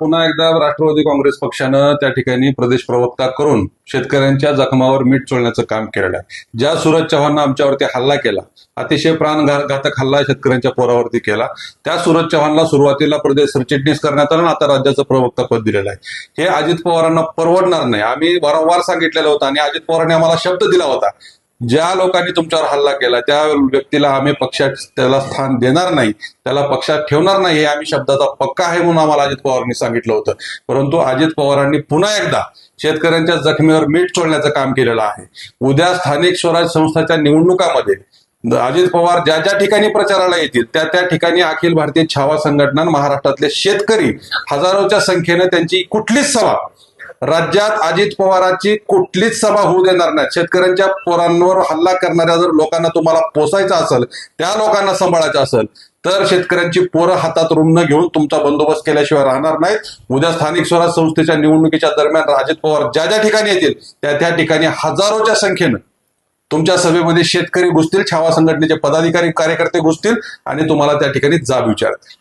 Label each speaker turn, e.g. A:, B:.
A: पुन्हा एकदा राष्ट्रवादी काँग्रेस पक्षानं त्या ठिकाणी प्रदेश प्रवक्ता करून शेतकऱ्यांच्या जखमावर मीठ चोळण्याचं काम केलेलं आहे. ज्या सूरज चव्हाणनं आमच्यावरती हल्ला केला अतिशय प्राणघातक हल्ला शेतकऱ्यांच्या पोरावरती केला त्या सुरज चव्हाणला सुरुवातीला प्रदेश सरचिटणीस करण्यात आलं आता राज्याचं प्रवक्ता पद दिलेलं आहे. हे अजित पवारांना परवडणार नाही. आम्ही वारंवार सांगितलेलं होतं आणि अजित पवारांनी आम्हाला शब्द दिला होता. ज्या लोकांनी तुमच्यावर हल्ला केला त्या व्यक्तीला आम्ही पक्षात त्याला स्थान देणार नाही त्याला पक्षात ठेवणार नाही हे आम्ही शब्दाचा पक्का आहे म्हणून आम्हाला अजित पवारांनी सांगितलं होतं. परंतु अजित पवारांनी पुन्हा एकदा शेतकऱ्यांच्या जखमीवर मीठ चोळण्याचं काम केलेलं आहे. उद्या स्थानिक स्वराज संस्थाच्या निवडणुकामध्ये अजित पवार ज्या ज्या ठिकाणी प्रचाराला येतील त्या त्या ठिकाणी अखिल भारतीय छावा संघटना महाराष्ट्रातले शेतकरी हजारोच्या संख्येने त्यांची कुठलीच सभा राज्यात अजित पवारांची कुठलीच सभा होऊ देणार नाही. शेतकऱ्यांच्या पोरांवर हल्ला करणाऱ्या जर लोकांना तुम्हाला पोसायचं असेल त्या लोकांना सांभाळायचं असेल तर शेतकऱ्यांची पोरं हातात रुग्ण घेऊन तुमचा बंदोबस्त केल्याशिवाय राहणार नाहीत. उद्या स्थानिक स्वराज संस्थेच्या निवडणुकीच्या दरम्यान अजित पवार ज्या ज्या ठिकाणी येतील त्या त्या ठिकाणी हजारोच्या संख्येनं तुमच्या सभेमध्ये शेतकरी घुसतील छावा संघटनेचे पदाधिकारी कार्यकर्ते घुसतील आणि तुम्हाला त्या ठिकाणी जाब विचारतील.